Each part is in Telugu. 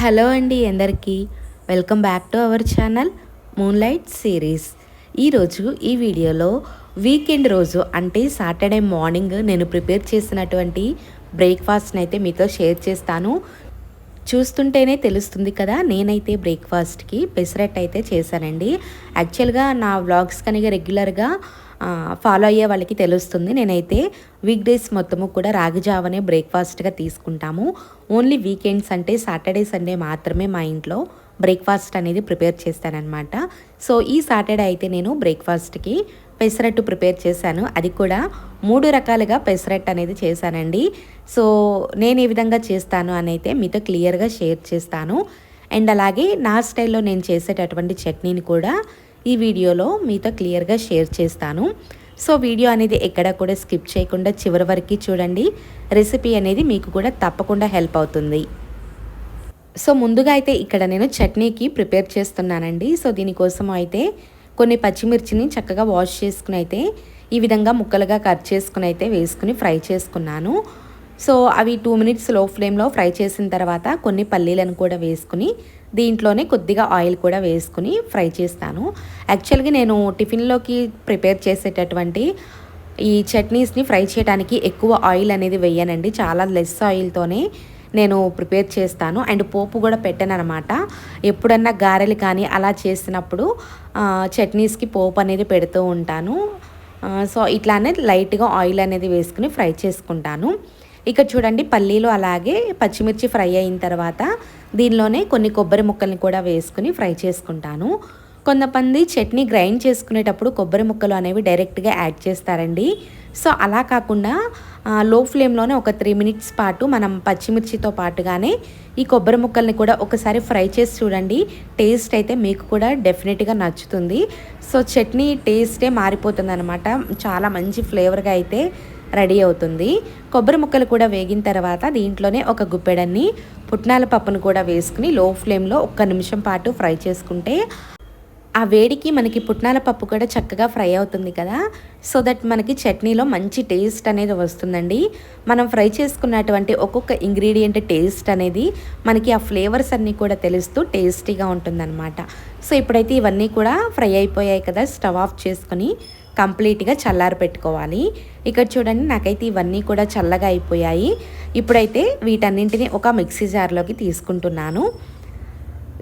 హలో అండి అందరికీ. Welcome back to our channel moonlight series ఈరోజు ఈ వీడియోలో వీకెండ్ రోజు అంటే సాటర్డే మార్నింగ్ నేను ప్రిపేర్ చేసినటువంటి బ్రేక్ఫాస్ట్ని అయితే మీతో షేర్ చేస్తాను. చూస్తుంటేనే తెలుస్తుంది కదా నేనైతే బ్రేక్ఫాస్ట్కి పెసరట్ అయితే చేశానండి. యాక్చువల్గా నా వ్లాగ్స్ కనుక రెగ్యులర్గా ఫాలో అయ్యే వాళ్ళకి తెలుస్తుంది. నేనైతే వీక్ డేస్ మొత్తము కూడా రాగి జావనే బ్రేక్ఫాస్ట్గా తీసుకుంటాము. ఓన్లీ వీకెండ్స్ అంటే సాటర్డే సండే మాత్రమే మా ఇంట్లో బ్రేక్ఫాస్ట్ అనేది ప్రిపేర్ చేస్తానన్నమాట. సో ఈ సాటర్డే అయితే నేను బ్రేక్ఫాస్ట్కి పెసరట్టు ప్రిపేర్ చేశాను. అది కూడా మూడు రకాలుగా పెసరట్టు అనేది చేశానండి. సో నేను ఏ విధంగా చేస్తాను అని అయితే మీతో క్లియర్గా షేర్ చేస్తాను. అండ్ అలాగే నా స్టైల్లో నేను చేసేటటువంటి చట్నీని కూడా ఈ వీడియోలో మీతో క్లియర్గా షేర్ చేస్తాను. సో వీడియో అనేది ఎక్కడ కూడా స్కిప్ చేయకుండా చివరి వరకు చూడండి. రెసిపీ అనేది మీకు కూడా తప్పకుండా హెల్ప్ అవుతుంది. సో ముందుగా అయితే ఇక్కడ నేను చట్నీకి ప్రిపేర్ చేస్తున్నానండి. సో దీనికోసం అయితే కొన్ని పచ్చిమిర్చిని చక్కగా వాష్ చేసుకుని అయితే ఈ విధంగా ముక్కలుగా కట్ చేసుకుని అయితే వేసుకుని ఫ్రై చేసుకున్నాను. సో అవి టూ మినిట్స్లో ఫ్లేమ్లో ఫ్రై చేసిన తర్వాత కొన్ని పల్లీలను కూడా వేసుకుని దీంట్లోనే కొద్దిగా ఆయిల్ కూడా వేసుకుని ఫ్రై చేస్తాను. యాక్చువల్గా నేను టిఫిన్లోకి ప్రిపేర్ చేసేటటువంటి ఈ చట్నీస్ని ఫ్రై చేయడానికి ఎక్కువ ఆయిల్ అనేది వేయనండి. చాలా లెస్ ఆయిల్తోనే నేను ప్రిపేర్ చేస్తాను. అండ్ పోపు కూడా పెట్టాను అనమాట ఎప్పుడన్నా గారెలు కానీ అలా చేసినప్పుడు చట్నీస్కి పోపు అనేది పెడుతూ ఉంటాను. సో ఇట్లానే లైట్గా ఆయిల్ అనేది వేసుకుని ఫ్రై చేసుకుంటాను. ఇక్కడ చూడండి పల్లీలు అలాగే పచ్చిమిర్చి ఫ్రై అయిన తర్వాత దీనిలోనే కొన్ని కొబ్బరి ముక్కల్ని కూడా వేసుకుని ఫ్రై చేసుకుంటాను. కొంతమంది చట్నీ గ్రైండ్ చేసుకునేటప్పుడు కొబ్బరి ముక్కలు అనేవి డైరెక్ట్గా యాడ్ చేస్తారండి. సో అలా కాకుండా లో ఫ్లేమ్లోనే ఒక త్రీ మినిట్స్ పాటు మనం పచ్చిమిర్చితో పాటుగానే ఈ కొబ్బరి ముక్కల్ని కూడా ఒకసారి ఫ్రై చేసి చూడండి. టేస్ట్ అయితే మీకు కూడా డెఫినెట్గా నచ్చుతుంది. సో చట్నీ టేస్టే మారిపోతుంది అనమాట చాలా మంచి ఫ్లేవర్గా అయితే రెడీ అవుతుంది. కొబ్బరి ముక్కలు కూడా వేగిన తర్వాత దీంట్లోనే ఒక గుప్పెడన్ని పుట్నాల పప్పును కూడా వేసుకుని లో ఫ్లేమ్లో ఒక్క నిమిషం పాటు ఫ్రై చేసుకుంటే ఆ వేడికి మనకి పుట్నాల పప్పు కూడా చక్కగా ఫ్రై అవుతుంది కదా. సో దట్ మనకి చట్నీలో మంచి టేస్ట్ అనేది వస్తుందండి. మనం ఫ్రై చేసుకున్నటువంటి ఒక్కొక్క ఇంగ్రీడియంట్ టేస్ట్ అనేది మనకి ఆ ఫ్లేవర్స్ అన్నీ కూడా తెలుస్తూ టేస్టీగా ఉంటుందన్నమాట. సో ఇప్పుడైతే ఇవన్నీ కూడా ఫ్రై అయిపోయాయి కదా స్టవ్ ఆఫ్ చేసుకొని కంప్లీట్గా చల్లారి పెట్టుకోవాలి. ఇక్కడ చూడండి నాకైతే ఇవన్నీ కూడా చల్లగా అయిపోయాయి. ఇప్పుడైతే వీటన్నింటినీ ఒక మిక్సీ జార్లోకి తీసుకుంటున్నాను.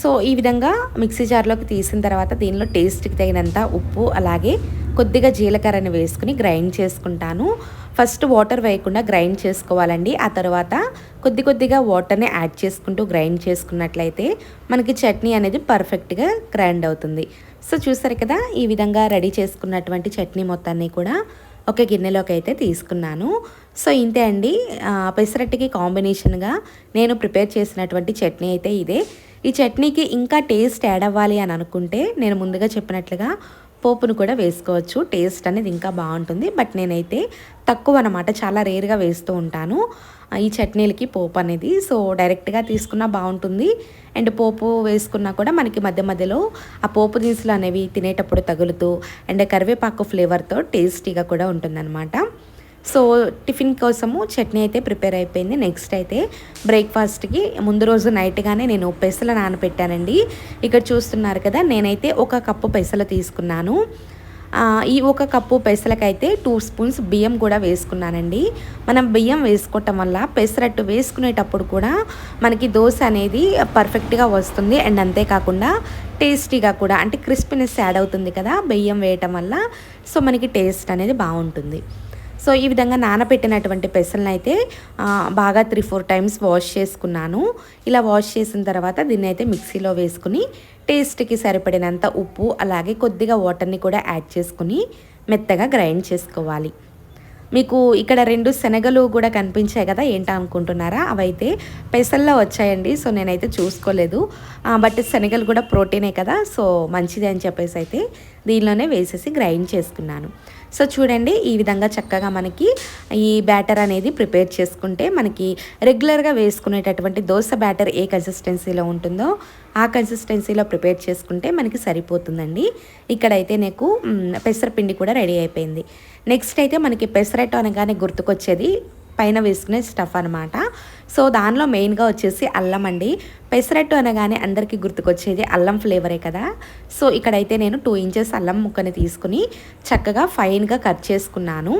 సో ఈ విధంగా మిక్సీ జార్లోకి తీసిన తర్వాత దీనిలో టేస్ట్కి తగినంత ఉప్పు అలాగే కొద్దిగా జీలకర్రని వేసుకుని గ్రైండ్ చేసుకుంటాను. ఫస్ట్ వాటర్ వేయకుండా గ్రైండ్ చేసుకోవాలండి. ఆ తర్వాత కొద్ది కొద్దిగా వాటర్ని యాడ్ చేసుకుంటూ గ్రైండ్ చేసుకున్నట్లయితే మనకి చట్నీ అనేది పర్ఫెక్ట్గా గ్రైండ్ అవుతుంది. సో చూసారు కదా ఈ విధంగా రెడీ చేసుకున్నటువంటి చట్నీ మొత్తాన్ని కూడా ఒక గిన్నెలోకి అయితే తీసుకున్నాను. సో ఇంతే అండి. పెసరట్టుకి కాంబినేషన్గా నేను ప్రిపేర్ చేసినటువంటి చట్నీ అయితే ఇదే. ఈ చట్నీకి ఇంకా టేస్ట్ యాడ్ అవ్వాలి అని అనుకుంటే నేను ముందుగా చెప్పినట్లుగా పోపును కూడా వేసుకోవచ్చు. టేస్ట్ అనేది ఇంకా బాగుంటుంది. బట్ నేనైతే తక్కువ అనమాట చాలా రేర్గా వేస్తూ ఉంటాను. ఈ చట్నీలకి పోపు అనేది. సో డైరెక్ట్గా తీసుకున్నా బాగుంటుంది. అండ్ పోపు వేసుకున్నా కూడా మనకి మధ్య మధ్యలో ఆ పోపు దినుసులు అనేవి తినేటప్పుడు తగులుతూ అండ్ కరివేపాకు ఫ్లేవర్తో టేస్టీగా కూడా ఉంటుందన్నమాట. సో టిఫిన్ కోసము చట్నీ అయితే ప్రిపేర్ అయిపోయింది. నెక్స్ట్ అయితే బ్రేక్ఫాస్ట్కి ముందు రోజు నైట్గానే నేను పెసలు నానపెట్టానండి ఇక్కడ చూస్తున్నారు కదా నేనైతే ఒక కప్పు పెసలు తీసుకున్నాను. ఈ ఒక కప్పు పెసలకైతే టూ స్పూన్స్ బియ్యం కూడా వేసుకున్నానండి. మనం బియ్యం వేసుకోవటం వల్ల పెసరట్టు వేసుకునేటప్పుడు కూడా మనకి దోశ అనేది పర్ఫెక్ట్గా వస్తుంది. అండ్ అంతేకాకుండా టేస్టీగా కూడా అంటే క్రిస్పీనెస్ యాడ్ అవుతుంది కదా బియ్యం వేయటం వల్ల. సో మనకి టేస్ట్ అనేది బాగుంటుంది. సో ఈ విధంగా నానబెట్టినటువంటి పెసలను అయితే బాగా త్రీ ఫోర్ టైమ్స్ వాష్ చేసుకున్నాను. ఇలా వాష్ చేసిన తర్వాత దీన్ని అయితే మిక్సీలో వేసుకుని టేస్ట్కి సరిపడినంత ఉప్పు అలాగే కొద్దిగా వాటర్ని కూడా యాడ్ చేసుకుని మెత్తగా గ్రైండ్ చేసుకోవాలి. మీకు ఇక్కడ రెండు శనగలు కూడా కనిపించాయి కదా ఏంటా అనుకుంటున్నారా? అవైతే పెసల్లో వచ్చాయండి సో నేనైతే చూసుకోలేదు. బట్ శనగలు కూడా ప్రోటీనే కదా సో మంచిది అని చెప్పేసి అయితే దీనిలోనే వేసేసి గ్రైండ్ చేసుకున్నాను. సో చూడండి ఈ విధంగా చక్కగా మనకి ఈ బ్యాటర్ అనేది ప్రిపేర్ చేసుకుంటే మనకి రెగ్యులర్గా వేసుకునేటటువంటి దోశ బ్యాటర్ ఏ కన్సిస్టెన్సీలో ఉంటుందో ఆ కన్సిస్టెన్సీలో ప్రిపేర్ చేసుకుంటే మనకి సరిపోతుందండి. ఇక్కడైతే నాకు పెసరపిండి కూడా రెడీ అయిపోయింది. నెక్స్ట్ అయితే మనకి పెసరట్టు అనగానే గుర్తుకొచ్చేది పైన వేసుకునే స్టఫ్ అనమాట సో దానిలో మెయిన్గా వచ్చేసి అల్లం అండి. పెసరట్టు అనగానే అందరికీ గుర్తుకొచ్చేది అల్లం ఫ్లేవరే కదా. సో ఇక్కడైతే నేను టూ ఇంచెస్ అల్లం ముక్కని తీసుకుని చక్కగా ఫైన్గా కట్ చేసుకున్నాను.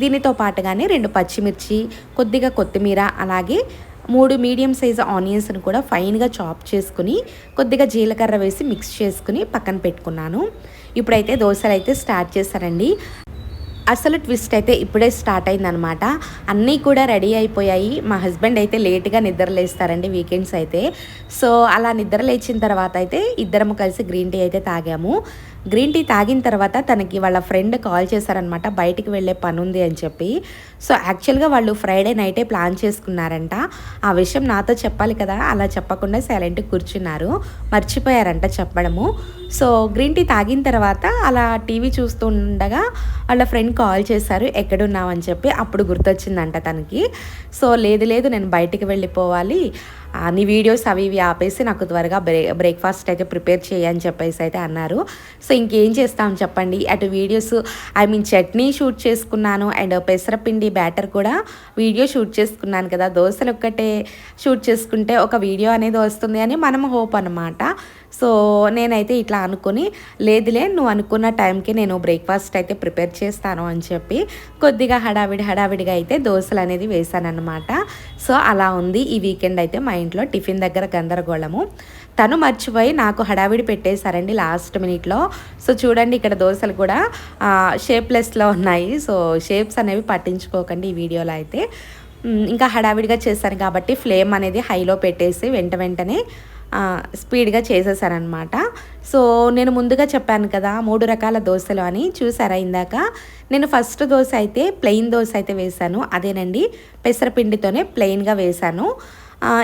దీనితో పాటుగానే రెండు పచ్చిమిర్చి కొద్దిగా కొత్తిమీర అలాగే మూడు మీడియం సైజు ఆనియన్స్ని కూడా ఫైన్గా చాప్ చేసుకుని కొద్దిగా జీలకర్ర వేసి మిక్స్ చేసుకుని పక్కన పెట్టుకున్నాను. ఇప్పుడైతే దోశలు అయితే స్టార్ట్ చేశారండి అసలు ట్విస్ట్ అయితే ఇప్పుడే స్టార్ట్ అయిందనమాట. అన్నీ కూడా రెడీ అయిపోయాయి. మా హస్బెండ్ అయితే లేట్గా నిద్రలేస్తారండి వీకెండ్స్ అయితే. సో అలా నిద్ర లేచిన తర్వాత అయితే ఇద్దరము కలిసి గ్రీన్ టీ అయితే తాగాము. గ్రీన్ టీ తాగిన తర్వాత తనకి వాళ్ళ ఫ్రెండ్ కాల్ చేశారనమాట బయటికి వెళ్ళే పని ఉంది అని చెప్పి. సో యాక్చువల్గా వాళ్ళు ఫ్రైడే నైటే ప్లాన్ చేసుకున్నారంట. ఆ విషయం నాతో చెప్పాలి కదా అలా చెప్పకుండా సైలెంట్ కూర్చున్నారు. మర్చిపోయారంట చెప్పడము. సో గ్రీన్ టీ తాగిన తర్వాత అలా టీవీ చూస్తూ ఉండగా వాళ్ళ ఫ్రెండ్ కాల్ చేశారు ఎక్కడున్నావు? అని చెప్పి అప్పుడు గుర్తొచ్చిందంట తనకి. సో లేదు లేదు నేను బయటికి వెళ్ళిపోవాలి. నీ వీడియోస్ అవి ఇవి ఆపేసి నాకు త్వరగా బ్రే బ్రేక్ఫాస్ట్ అయితే ప్రిపేర్ చేయని చెప్పేసి అయితే అన్నారు. సో ఇంకేం చేస్తాం చెప్పండి? అటు videos I mean chutney shoot చేసుకున్నాను అండ్ పెసరపిండి బ్యాటర్ కూడా వీడియో షూట్ చేసుకున్నాను కదా. దోశలు ఒక్కటే షూట్ చేసుకుంటే ఒక వీడియో అనేది వస్తుంది అని మనం హోప్ అనమాట సో నేనైతే ఇట్లా అనుకుని లేదులే నువ్వు అనుకున్న టైంకి నేను బ్రేక్ఫాస్ట్ అయితే ప్రిపేర్ చేస్తాను అని చెప్పి కొద్దిగా హడావిడి హడావిడిగా అయితే దోశలు అనేది వేశానమాట సో అలా ఉంది. ఈ వీకెండ్ అయితే మా ఇంట్లో టిఫిన్ దగ్గర గందరగోళము. తను మర్చిపోయి నాకు హడావిడి పెట్టేశారండి లాస్ట్ మినిట్లో. సో చూడండి ఇక్కడ దోశలు కూడా షేప్లెస్లో ఉన్నాయి. సో షేప్స్ అనేవి పట్టించుకోకండి ఈ వీడియోలో అయితే. ఇంకా హడావిడిగా చేశాను కాబట్టి ఫ్లేమ్ అనేది హైలో పెట్టేసి వెంట వెంటనే స్పీడ్గా చేసేసారనమాట సో నేను ముందుగా చెప్పాను కదా మూడు రకాల దోశలు అని. చూసారా ఇందాక? నేను ఫస్ట్ దోశ అయితే ప్లెయిన్ దోశ అయితే వేశాను అదేనండి పెసరపిండితోనే ప్లెయిన్గా వేశాను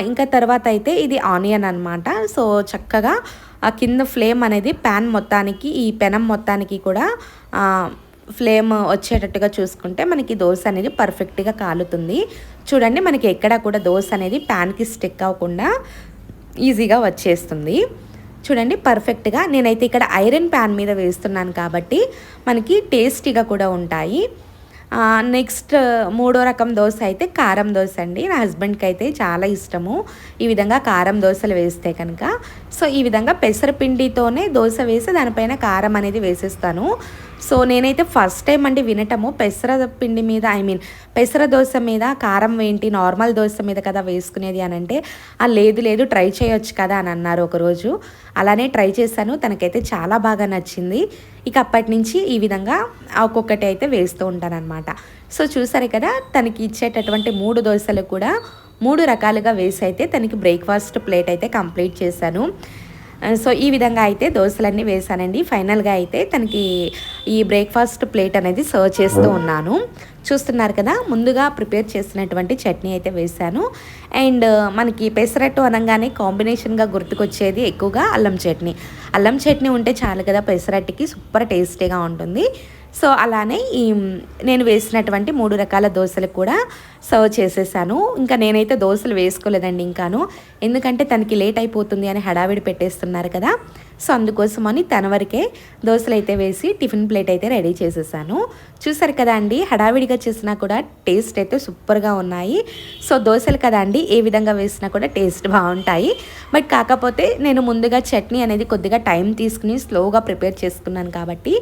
ఇంకా తర్వాత అయితే ఇది ఆనియన్ అనమాట సో చక్కగా ఆ కింద ఫ్లేమ్ అనేది ప్యాన్ మొత్తానికి ఈ పెనం మొత్తానికి కూడా ఫ్లేమ్ వచ్చేటట్టుగా చూసుకుంటే మనకి దోశ అనేది పర్ఫెక్ట్గా కాలుతుంది. చూడండి మనకి ఎక్కడ కూడా దోశ అనేది ప్యాన్కి స్టిక్ అవ్వకుండా ఈజీగా వచ్చేస్తుంది. చూడండి పర్ఫెక్ట్గా నేనైతే ఇక్కడ ఐరన్ ప్యాన్ మీద వేస్తున్నాను కాబట్టి మనకి టేస్టీగా కూడా ఉంటాయి. నెక్స్ట్ మూడో రకం దోశ అయితే కారం దోశ అండి. నా హస్బెండ్కి అయితే చాలా ఇష్టము. ఈ విధంగా కారం దోశలు వేస్తే కనుక. సో ఈ విధంగా పెసరపిండితోనే దోశ వేసి దానిపైన కారం అనేది వేసేస్తాను. సో నేనైతే ఫస్ట్ టైం అండి వినటము. పెసర పిండి మీద ఐ మీన్ పెసర దోశ మీద కారం ఏంటి నార్మల్ దోశ మీద కదా వేసుకునేది అని అంటే ఆ లేదు లేదు ట్రై చేయొచ్చు కదా అని అన్నారు ఒకరోజు. అలానే ట్రై చేశాను. తనకైతే చాలా బాగా నచ్చింది. ఇక అప్పటి నుంచి ఈ విధంగా ఒక్కొక్కటి అయితే వేస్తూ ఉంటానన్నమాట. సో చూసారు కదా తనకి ఇచ్చేటటువంటి మూడు దోశలు కూడా మూడు రకాలుగా వేసి అయితే తనకి బ్రేక్ఫాస్ట్ ప్లేట్ అయితే కంప్లీట్ చేశాను. సో ఈ విధంగా అయితే దోశలన్నీ వేసానండి. ఫైనల్గా అయితే తనకి ఈ బ్రేక్ఫాస్ట్ ప్లేట్ అనేది సర్వ్ చేస్తూ ఉన్నాను. చూస్తున్నారు కదా ముందుగా ప్రిపేర్ చేసినటువంటి చట్నీ అయితే వేశాను. అండ్ uh, మనకి పెసరట్టు అనగానే కాంబినేషన్గా గుర్తుకొచ్చేది ఎక్కువగా అల్లం చట్నీ. అల్లం చట్నీ ఉంటే చాలు కదా పెసరట్టుకి సూపర్ టేస్టీగా ఉంటుంది. సో అలానే ఈ నేను వేసినటువంటి మూడు రకాల దోశలు కూడా సర్వ్ చేసేసాను. ఇంకా నేనైతే దోశలు వేసుకోలేదండి ఇంకాను. ఎందుకంటే తనకి లేట్ అయిపోతుంది అని హడావిడి పెట్టేస్తున్నారు కదా. సో అందుకోసమని తన వరకే దోశలు అయితే వేసి టిఫిన్ ప్లేట్ అయితే రెడీ చేసేసాను. చూసారు కదా అండి? హడావిడిగా చేసినా కూడా టేస్ట్ అయితే సూపర్గా ఉన్నాయి. సో దోశలు కదా అండి? ఏ విధంగా వేసినా కూడా టేస్ట్ బాగుంటాయి. బట్ కాకపోతే నేను ముందుగా చట్నీ అనేది కొద్దిగా టైం తీసుకుని స్లోగా ప్రిపేర్ చేసుకున్నాను కాబట్టి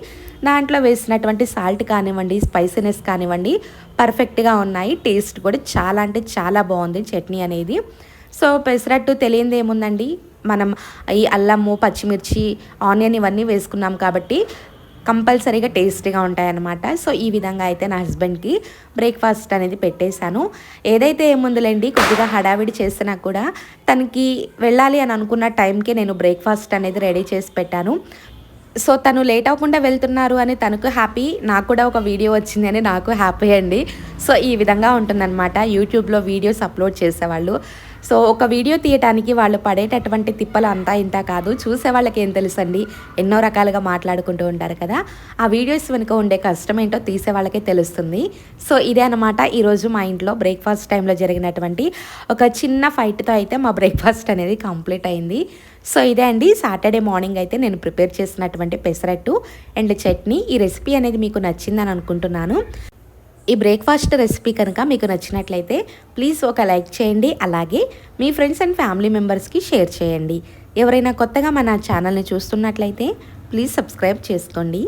దాంట్లో వేసినటువంటి సాల్ట్ కానివ్వండి స్పైసీనెస్ కానివ్వండి పర్ఫెక్ట్గా ఉన్నాయి. టేస్ట్ కూడా చాలా అంటే చాలా బాగుంది చట్నీ అనేది. సో పెసరట్టు తెలియంది ఏముందండి? మనం ఈ అల్లము పచ్చిమిర్చి ఆనియన్ ఇవన్నీ వేసుకున్నాం కాబట్టి కంపల్సరీగా టేస్టీగా ఉంటాయన్నమాట. సో ఈ విధంగా అయితే నా హస్బెండ్కి బ్రేక్ఫాస్ట్ అనేది పెట్టేశాను. ఏదైతే ఏముందులేండి కొద్దిగా హడావిడి చేసినా కూడా తనకి వెళ్ళాలి అని అనుకున్న టైంకి నేను బ్రేక్ఫాస్ట్ అనేది రెడీ చేసి పెట్టాను. సో తను లేట్ అవ్వకుండా వెళ్తున్నారు అని తనకు హ్యాపీ నాకు కూడా ఒక వీడియో వచ్చింది అని నాకు హ్యాపీ అండి. సో ఈ విధంగా ఉంటుందన్నమాట. యూట్యూబ్లో వీడియోస్ అప్లోడ్ చేసేవాళ్ళు. సో ఒక వీడియో తీయటానికి వాళ్ళు పడేటటువంటి తిప్పలు అంతా ఇంత కాదు. చూసే వాళ్ళకి ఏం తెలుసండి? ఎన్నో రకాలుగా మాట్లాడుకుంటూ ఉంటారు కదా. ఆ వీడియోస్ వెనుక ఉండే కష్టం ఏంటో తీసే వాళ్ళకే తెలుస్తుంది. సో ఇదే అనమాట ఈరోజు మా ఇంట్లో బ్రేక్ఫాస్ట్ టైంలో జరిగినటువంటి ఒక చిన్న ఫైట్తో అయితే మా బ్రేక్ఫాస్ట్ అనేది కంప్లీట్ అయింది. సో ఇదే అండి. సాటర్డే మార్నింగ్ అయితే నేను ప్రిపేర్ చేసినటువంటి పెసరట్టు అండ్ చట్నీ. ఈ రెసిపీ అనేది మీకు నచ్చిందని అనుకుంటున్నాను. ఈ బ్రేక్ఫాస్ట్ రెసిపీ కనుక మీకు నచ్చినట్లయితే ప్లీజ్ ఒక లైక్ చేయండి. అలాగే మీ ఫ్రెండ్స్ అండ్ ఫ్యామిలీ మెంబర్స్కి షేర్ చేయండి. ఎవరైనా కొత్తగా మన ఛానల్ని చూస్తున్నట్లయితే ప్లీజ్ సబ్స్క్రైబ్ చేసుకోండి.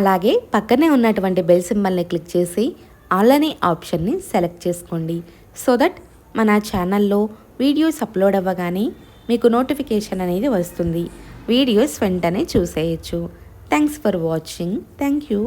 అలాగే పక్కనే ఉన్నటువంటి బెల్ సింబల్ని క్లిక్ చేసి ఆల్ అనే ఆప్షన్ని సెలెక్ట్ చేసుకోండి. సో దట్ మన ఛానల్లో వీడియోస్ అప్లోడ్ అవ్వగానే మీకు నోటిఫికేషన్ అనేది వస్తుంది. వీడియోస్ వెంటనే చూసేయచ్చు. Thanks for watching. Thank you.